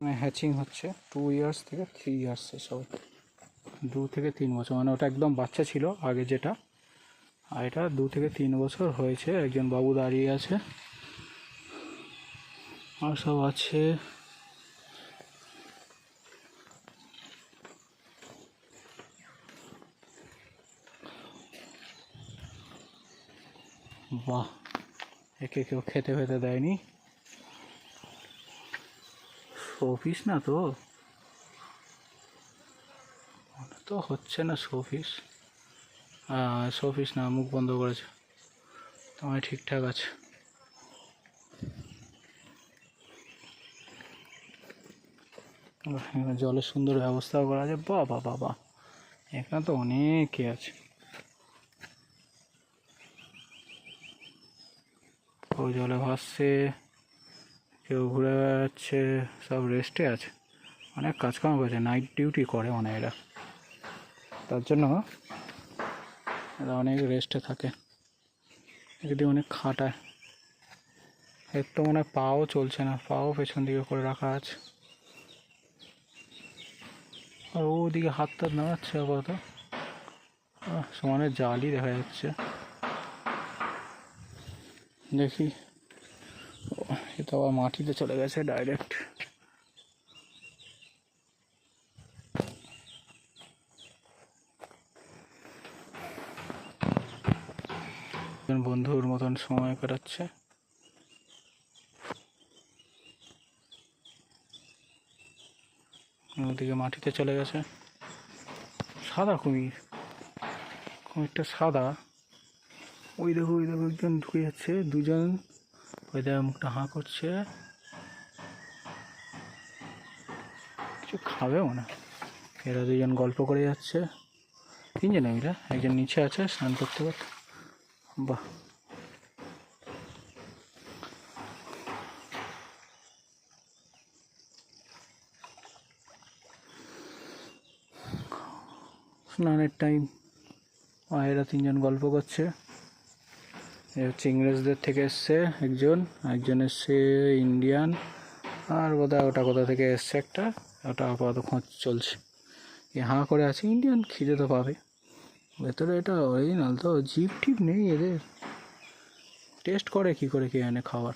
Hatching হচ্ছে two years থেকে three years সব দু থেকে তিন বছর মানে ওটা একদম বাচ্চা ছিল আগে যেটা। আর এটা দু থেকে তিন বছর হয়েছে, একজন বাবু দাঁড়িয়ে আছে। আর সব আছে। বাহ, একে কেউ খেতে ফেতে দেয়নি। শোপিস না তো? তো হচ্ছে না শোপিস। শোপিস না, মুখ বন্ধ করেছে। তোমায় ঠিকঠাক আছে। জলের সুন্দর ব্যবস্থাও করা আছে। বাবা বাবা এখানে তো অনেকে আছে। জলে ভাসছে। কেউ ঘুরে বেড়াচ্ছে, সব রেস্টে আছে। অনেক কাজকর্ম করেছে নাইট ডিউটি করে মানে এরা। তার জন্য এরা অনেক রেস্টে থাকে। যদি অনেক খাটায়। এর তো মনে হয় পাও চলছে না, পাও পেছন দিকে করে রাখা আছে। আর ওদিকে হাত টাত নাড়াচ্ছে আপাতত। সমানে জালই দেখা যাচ্ছে। দেখি। তো আবার মাটিতে চলে গেছে ডাইরেক্ট বন্ধুর মতন সময় কাটাচ্ছে। ওদিকে মাটিতে চলে গেছে। সাদা কুমির। কুমিরটা সাদা। ওই দেখো ওই দেখো, একজন ঢুকে যাচ্ছে। দুজন দেখো মুখটা হাঁ করছে। কিছু খাবেও না এরা দুজন গল্প করে যাচ্ছে। তিনজন এরা একজন নিচে আছে, স্নান করতে করতে। বাহ। স্নানের টাইম এরা তিনজন গল্প করছে। হচ্ছে ইংরেজদের থেকে এসছে একজন একজন এসছে ইন্ডিয়ান, আর বোধহয় ওটা কোথা থেকে এসছে একটা, ওটা আপাতত খোঁজ চলছে। এ হাঁ করে আছে, ইন্ডিয়ান খিদে তো পাবে। ভেতরে এটা অরিজিনাল তো জিপ টিপ নেই এদের। টেস্ট করে কি করে কে এনে খাবার